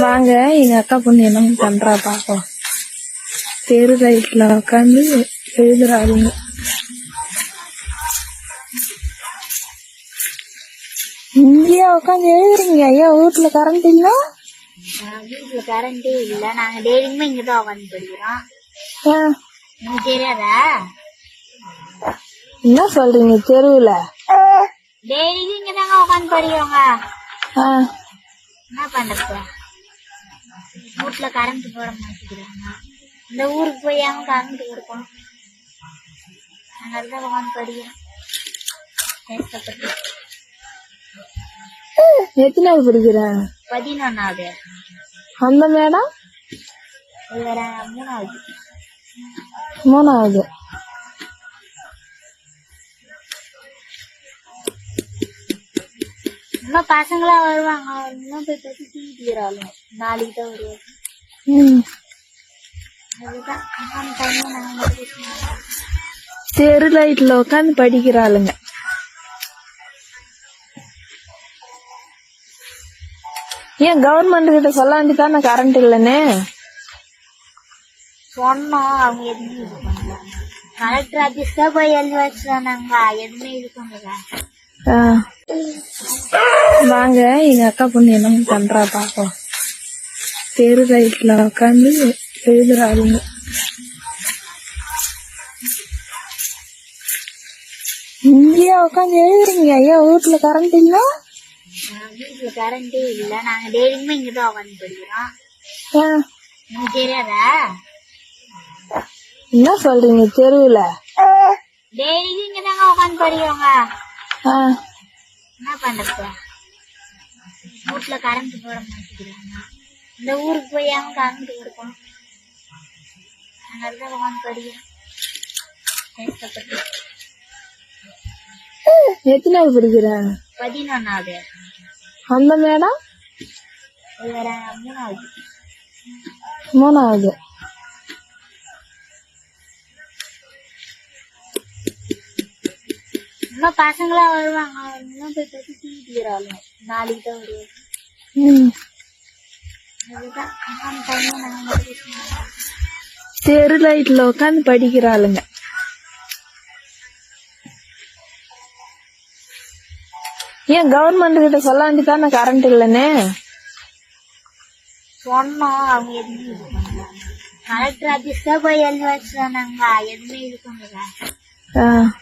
வாங்க எங்க அக்கா பொண்ணு என்ன பண்றா பாப்போம். தெரு ரைட்ல உட்காந்து எழுதுறாளுங்க. இங்கேயா உட்காந்து எழுதுறீங்க? ஐயா வீட்டுல கரண்ட் இல்ல? வீட்டுல கரண்டே இல்ல. நாங்க டெய்லியுமே இங்கதான் உட்காந்து படிக்கிறோம் உங்களுக்கு தெரியாதா? என்ன சொல்றீங்க தெருவுல? டெய்லியும் இங்கதாங்க உட்காந்து படிக்கிறோங்க ஆ, என்ன பண்றது வீட்டுல கரண்ட் போட மாட்டேங்கிறாங்க. இந்த ஊருக்கு போயாம கரண்ட் கொடுப்போம் நாங்க அதுதான் உட்காந்து படிக்கிறோம். கஷ்டப்பட்டு எத்தனாவது படிக்கிறேன் பதினொன்னாவது. அந்த மேடம்? மூணாவது. மூணாவது. இன்னும் பசங்களா வருவாங்க. இன்னும் போய் பத்தி தீட்டிக்கிறாலும் நாளைக்கு தான் வருவாங்க. தெரு லைட்ல உட்காந்து படிக்கிறாளுங்க. ஏன் கவர்மெண்ட் கிட்ட சொல்ல வேண்டியதானே கரண்ட் இல்லைன்னு? சொன்னோம். அவங்க எதுவுமே இது பண்ணல. கலெக்டர் ஆபீஸ் தான் போய் எழுதி வச்சுருந்தாங்க. எதுவுமே இது பண்ணல. வாங்க எங்க அக்கா பொண்ணு என்ன பண்றா பாப்போம் தெரு ரைட்ல உட்காந்து எழுதுறாளுங்க இங்கேயா உட்காந்து எழுதுறீங்க ஐயா வீட்டுல கரண்ட் இல்ல வீட்டுல கரண்டே இல்ல நாங்க டெய்லியுமே இங்கதான் உட்காந்து படிக்கிறோம் ஆ, உங்களுக்கு தெரியாதா என்ன சொல்றீங்க தெருவுல டெய்லியும் இங்கதாங்க உட்காந்து படிக்கிறோங்க ஆ, என்ன பண்றது? வீட்டுல கரண்ட் போட மாட்டேங்கிறாங்க. இந்த ஊருக்கு போயாம கரண்ட் கொடுப்போம் நாங்க அதுதான் உட்காந்து படிக்கிறோம் கஷ்டப்பட்டு. எத்தனாவது படிக்கிறேன் பதினொன்னாவது. அந்த மேடம் மூணாவது. மூணாவது. இன்னும் பசங்களா வருவாங்க. இன்னும் போய் பத்தி தீட்டிக்கிறாலும் நாளைக்கு தான் வருவாங்க. தெரு லைட்ல உட்காந்து படிக்கிறாளுங்க. ஏன் கவர்மெண்ட் கிட்ட சொல்ல வேண்டியதானே? கரண்ட் இல்லைன்னு. சொன்னோம். அவங்க எதுவுமே இது பண்ணல. கலெக்டர் ஆபீஸ் தான் போய் எழுதி வச்சுருந்தாங்க. எதுவுமே இது பண்ணல.